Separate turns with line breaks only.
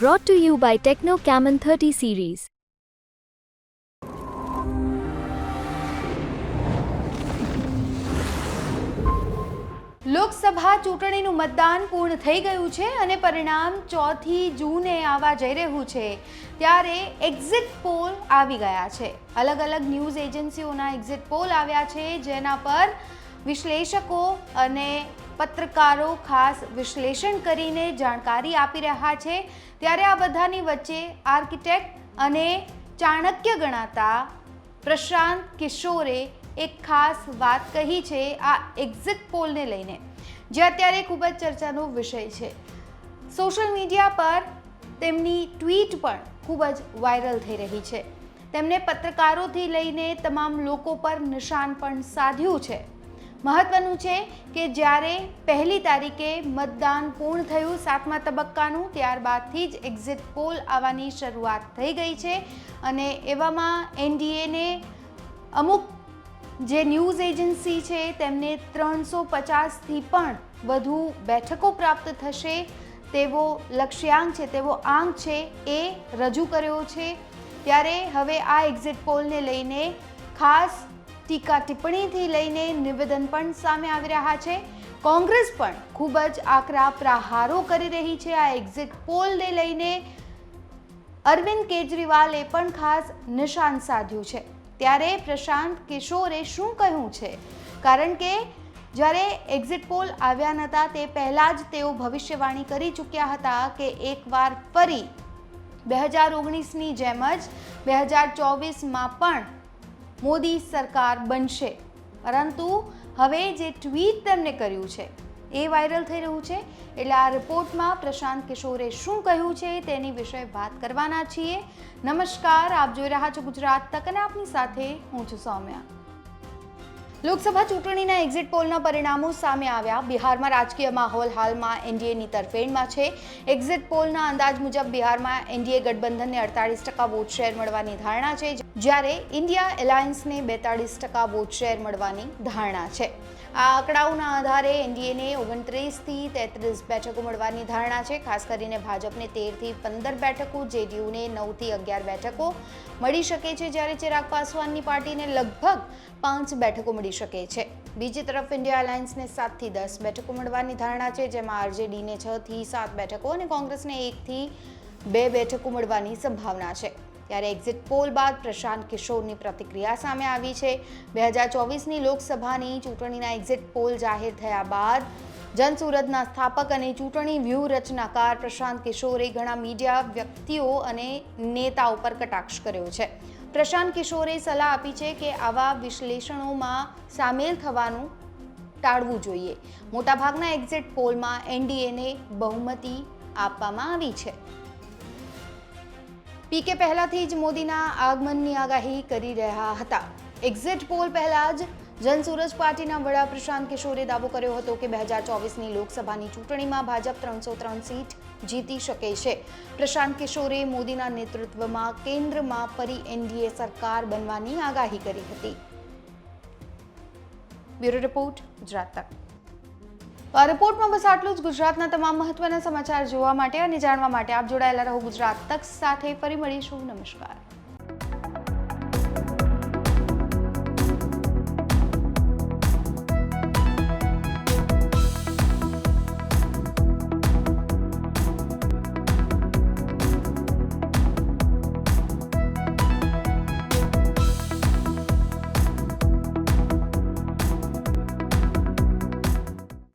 Brought to you by Techno Camon 30 series.
Lok Sabha ચૂંટણીનું મતદાન પૂર્ણ થઈ ગયું છે અને પરિણામ ચોથી જૂને આવવા જઈ રહ્યું છે ત્યારે એક્ઝિટ પોલ આવી ગયા છે અલગ અલગ ન્યૂઝ એજન્સીઓના એક્ઝિટ પોલ આવ્યા છે, જેના પર વિશ્લેષકો અને પત્રકારો ખાસ વિશ્લેષણ કરીને જાણકારી આપી રહ્યા છે. ત્યારે આ બધાની વચ્ચે આર્કિટેક્ટ અને ચાણક્ય ગણાતા પ્રશાંત કિશોરે એક ખાસ વાત કહી છે આ એક્ઝિટ પોલને લઈને, જે અત્યારે ખૂબ જ ચર્ચાનો વિષય છે. સોશિયલ મીડિયા પર તેમની ટ્વીટ પણ ખૂબ જ વાયરલ થઈ રહી છે. તેમણે પત્રકારોથી લઈને તમામ લોકો પર નિશાન પણ સાધ્યું છે. મહત્વનું છે કે જ્યારે પહેલી તારીખે મતદાન પૂર્ણ થયું સાતમા તબક્કાનું, ત્યારબાદથી જ એક્ઝિટ પોલ આવવાની શરૂઆત થઈ ગઈ છે અને એવામાં એનડીએને અમુક જે ન્યૂઝ એજન્સી છે તેમને ત્રણસો પચાસથી પણ વધુ બેઠકો પ્રાપ્ત થશે. તેવો લક્ષ્યાંક છે, તેવો આંક છે એ રજૂ કર્યો છે. ત્યારે હવે આ એક્ઝિટ પોલને લઈને ખાસ ટીકા ટિપ્પણીથી લઈને નિવેદન પણ સામે આવી રહ્યા છે. કોંગ્રેસ પણ ખૂબ જ આકરા પ્રહારો કરી રહી છે. આ એક્ઝિટ પોલને લઈને અરવિંદ કેજરીવાલે પણ ખાસ નિશાન સાધ્યું છે. ત્યારે પ્રશાંત કિશોરે શું કહ્યું છે? કારણ કે જ્યારે એક્ઝિટ પોલ આવ્યા નહોતા તે પહેલાં જ તેઓ ભવિષ્યવાણી કરી ચૂક્યા હતા કે એકવાર ફરી બે હજાર ઓગણીસની જેમ જ બે હજાર ચોવીસમાં પણ મોદી સરકાર બનશે. પરંતુ હવે જે ટ્વીટ તેમણે કર્યું છે, એ વાયરલ થઈ રહ્યું છે. એટલે આ રિપોર્ટમાં પ્રશાંત કિશોરે શું કહ્યું છે, તેની વિશે વાત કરવાના છીએ. નમસ્કાર, આપ જોઈ રહ્યા છો ગુજરાત તક અને આપની સાથે હું છું સૌમ્યા. લોકસભા ચૂંટણીના એક્ઝિટ પોલના પરિણામો સામે આવ્યા. બિહારમાં રાજકીય માહોલ હાલમાં એનડીએની તરફેણમાં છે. એક્ઝિટ પોલના અંદાજ મુજબ બિહારમાં એનડીએ ગઠબંધનને અડતાળીસ ટકા વોટ શેર મળવાની ધારણા છે, જ્યારે ઇન્ડિયા એલાયન્સને બેતાળીસ ટકા વોટ શેર મળવાની ધારણા છે. આ આંકડાઓના આધારે એનડીએને ઓગણત્રીસથી તેત્રીસ બેઠકો મળવાની ધારણા છે. ખાસ કરીને ભાજપને તેરથી પંદર બેઠકો, જેડીયુને નવથી અગિયાર બેઠકો મળી શકે છે, જ્યારે ચિરાગ પાસવાનની પાર્ટીને લગભગ પાંચ બેઠકો મળી શકે છે. બીજી તરફ ઇન્ડિયા અલાયન્સને સાતથી દસ બેઠકો મળવાની ધારણા છે, જેમાં આરજેડીને છથી સાત બેઠકો અને કોંગ્રેસને એકથી બે બેઠકો મળવાની સંભાવના છે. ત્યારે એક્ઝિટ પોલ બાદ પ્રશાંત કિશોરની પ્રતિક્રિયા સામે આવી છે. બે હજાર ચોવીસની લોકસભાની ચૂંટણીના એક્ઝિટ પોલ જાહેર થયા બાદ જનસુરતના સ્થાપક અને ચૂંટણી વ્યૂહરચનાકાર પ્રશાંત કિશોરે ઘણા મીડિયા વ્યક્તિઓ અને નેતાઓ પર કટાક્ષ કર્યો છે. પ્રશાંત કિશોરે સલાહ આપી છે કે આવા વિશ્લેષણોમાં સામેલ થવાનું ટાળવું જોઈએ. મોટાભાગના એક્ઝિટ પોલમાં એનડીએને બહુમતી આપવામાં આવી છે. પીકે પહેલાથી જ મોદીના આગમનની આગાહી કરી રહ્યા હતા. એક્ઝિટ પોલ પહેલા જ જનસુરજ પાર્ટીના વડા પ્રશાંત કિશોરે દાવો કર્યો હતો કે બે હજાર ચોવીસની લોકસભાની ચૂંટણીમાં ભાજપ ત્રણસો ત્રણ સીટ જીતી શકે છે. પ્રશાંત કિશોરે મોદીના નેતૃત્વમાં કેન્દ્રમાં ફરી એનડીએ સરકાર બનવાની આગાહી કરી હતી. બ્યુરો રિપોર્ટ, ગુજરાત તક. રિપોર્ટમાં બસ આટલું જ. ગુજરાતના તમામ મહત્વના સમાચાર જોવા માટે અને જાણવા માટે આપ જોડાયેલા રહો ગુજરાત તક સાથે. ફરી મળીશું. નમસ્કાર.